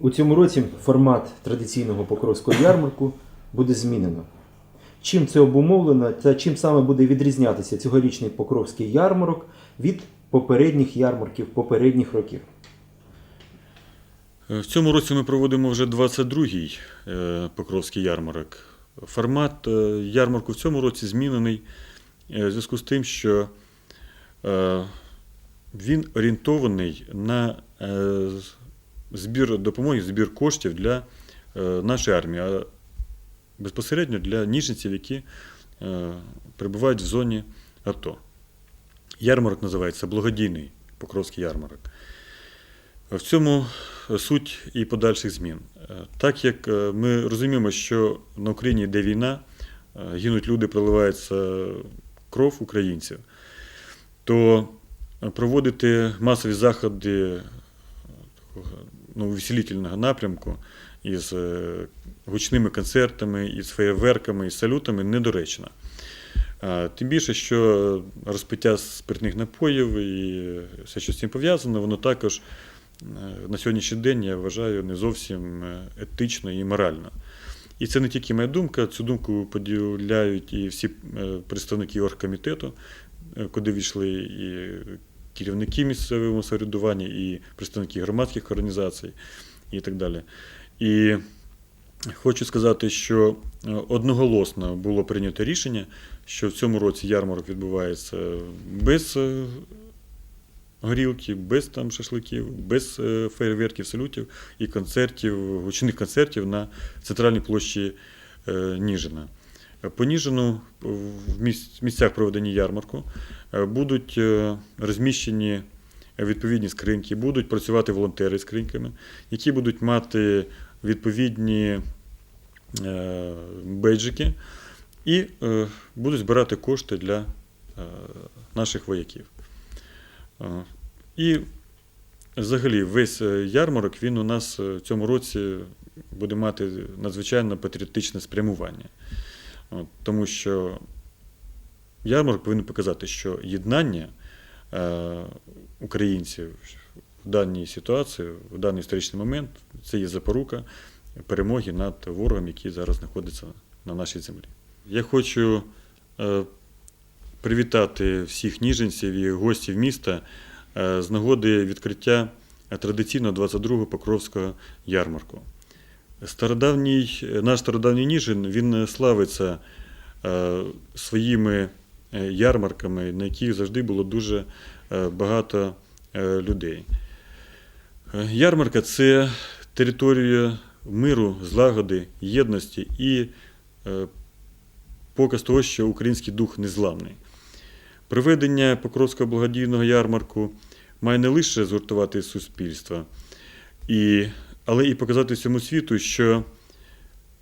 У цьому році формат традиційного покровського ярмарку буде змінено. Чим це обумовлено та чим саме буде відрізнятися цьогорічний покровський ярмарок від попередніх ярмарків попередніх років? В цьому році ми проводимо вже 22-й е, Покровський ярмарок. Формат е, ярмарку в цьому році змінений е, в зв'язку з тим, що е, він орієнтований на е, збір допомоги, збір коштів для е, нашої армії, а безпосередньо для ніженців, які е, перебувають в зоні АТО. Ярмарок називається Благодійний Покровський ярмарок. В цьому суть і подальших змін. Так як ми розуміємо, що на Україні йде війна, гинуть люди, проливається кров українців, то проводити масові заходи ну, веселительного напрямку із е, гучними концертами, із феєрверками, із салютами недоречно. Тим більше, що розпиття спиртних напоїв і все, що з цим пов'язано, воно також е, на сьогоднішній день я вважаю не зовсім е, етично і морально. І це не тільки моя думка, цю думку поділяють і всі представники оргкомітету, куди війшли і керівники місцевого самоврядування, і представники громадських організацій, і так далі. І хочу сказати, що е, одноголосно було прийнято рішення, що в цьому році ярмарок відбувається без е, горілки, без там шашликів, без е, фейерверків, салютів і концертів, гучних концертів на центральній площі е, Ніжина. По Ніжину в місцях проведення ярмарку е, будуть е, розміщені відповідні скриньки, будуть працювати волонтери з скриньками, які будуть мати відповідні е, бейджики і будуть збирати кошти для наших вояків. І взагалі весь ярмарок він у нас в цьому році буде мати надзвичайно патріотичне спрямування. От, Тому що ярмарок повинен показати, що єднання е, українців в даній ситуації, в даний історичний момент, це є запорука перемоги над ворогом, який зараз знаходиться на нашій землі. Я хочу е, привітати всіх ніженців і гостів міста е, з нагоди відкриття традиційного 22-го Покровського ярмарку. Стародавній, наш стародавній Ніжин він славиться е, своїми е, ярмарками, на яких завжди було дуже е, багато людей. Ярмарка це територія миру, злагоди, єдності і показ того, що український дух незламний. Проведення Покровського благодійного ярмарку має не лише згуртувати суспільство, і, але і показати всьому світу, що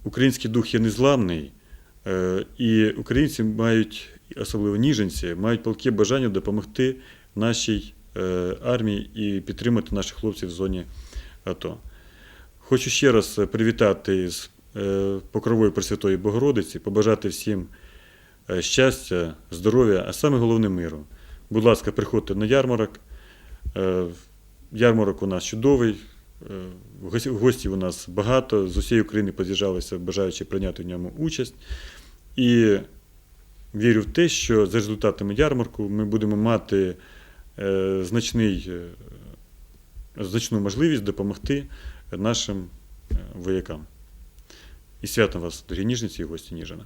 український дух є незламний, е, і українці мають, особливо ніженці, мають палке бажання допомогти нашій е, армії і підтримати наших хлопців в зоні АТО. Хочу ще раз привітати з е, Покровою Пресвятої Богородиці, побажати всім щастя, здоров'я, а саме головне миру. Будь ласка, приходьте на ярмарок. Ярмарок у нас чудовий, гостів у нас багато, з усієї України поз'їжджалися, бажаючи прийняти в ньому участь. І вірю в те, що за результатами ярмарку ми будемо мати е, значний, е, значну можливість допомогти нашим е, воякам. І святом вас, дорогі ніжниці і гості Ніжина.